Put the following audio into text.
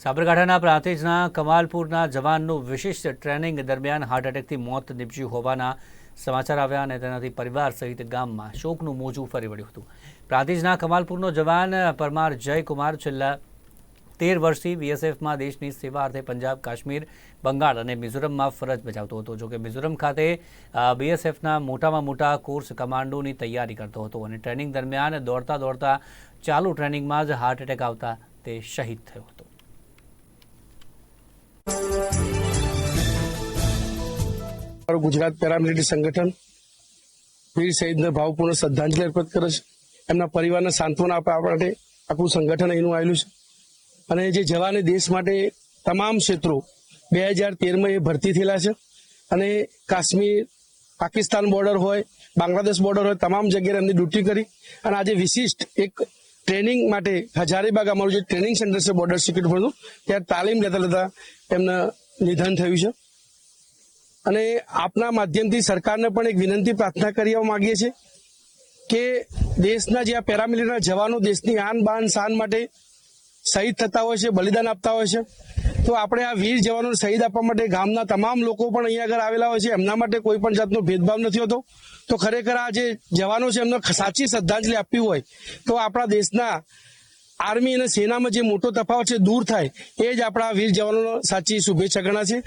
સાબરકાંઠાના પ્રાંતિજના કમાલપુરના જવાનનું વિશિષ્ટ ટ્રેનિંગ દરમિયાન હાર્ટ એટેકથી મોત નીપજ્યું હોવાના સમાચાર આવ્યા અને તેનાથી પરિવાર સહિત ગામમાં શોકનું મોજું ફરી વળ્યું હતું. પ્રાંતિજના કમાલપુરનો જવાન પરમાર જયકુમાર છેલ્લા તેર વર્ષથી બીએસએફમાં દેશની સેવા અર્થે પંજાબ, કાશ્મીર, બંગાળ અને મિઝોરમમાં ફરજ બજાવતો હતો. જોકે મિઝોરમ ખાતે બીએસએફના મોટામાં મોટા કોર્સ કમાન્ડોની તૈયારી કરતો હતો અને ટ્રેનિંગ દરમિયાન દોડતા દોડતા ચાલુ ટ્રેનિંગમાં જ હાર્ટ એટેક આવતા તે શહીદ થયો હતો. ગુજરાત પેરામિલિટરી સંગઠન વીર શહીદને ભાવપૂર્ણ શ્રદ્ધાંજલિ અર્પિત કરે છે. એમના પરિવારને સાંત્વના આપવા માટે આખું સંગઠન અહીંનું આવેલું છે. અને જે જવાને દેશ માટે તમામ ક્ષેત્રો બે હજાર તેરમાં એ ભરતી થયેલા છે. અને કાશ્મીર, પાકિસ્તાન બોર્ડર હોય, બાંગ્લાદેશ બોર્ડર હોય, તમામ જગ્યાએ એમની ડ્યુટી કરી. અને આજે વિશિષ્ટ એક ટ્રેનિંગ માટે હજારીબાગ અમારું જે ટ્રેનિંગ સેન્ટર છે બોર્ડર સિક્યુરિટી ફોર્સનું ત્યાં તાલીમ લેતા લેતા એમના નિધન થયું છે. અને આપના માધ્યમથી સરકારને પણ એક વિનંતી પ્રાર્થના કરવા માંગીએ છીએ કે દેશના જે આ પેરામિલિટરીના જવાનો દેશની આન બાન શાન માટે શહીદ થતા હોય છે, બલિદાન આપતા હોય છે, તો આપણે આ વીર જવાનોને શહીદ આપવા માટે ગામના તમામ લોકો પણ અહીંયા આગળ આવેલા હોય છે, એમના માટે કોઈ પણ જાતનો ભેદભાવ નથી હોતો. તો ખરેખર આ જે જવાનો છે, એમને સાચી શ્રદ્ધાંજલિ આપવી હોય, તો આપણા દેશના આર્મી અને સેનામાં જે મોટો તફાવત છે, દૂર થાય, એ જ આપણા વીર જવાનોનો સાચી શુભેચ્છા ગણા છે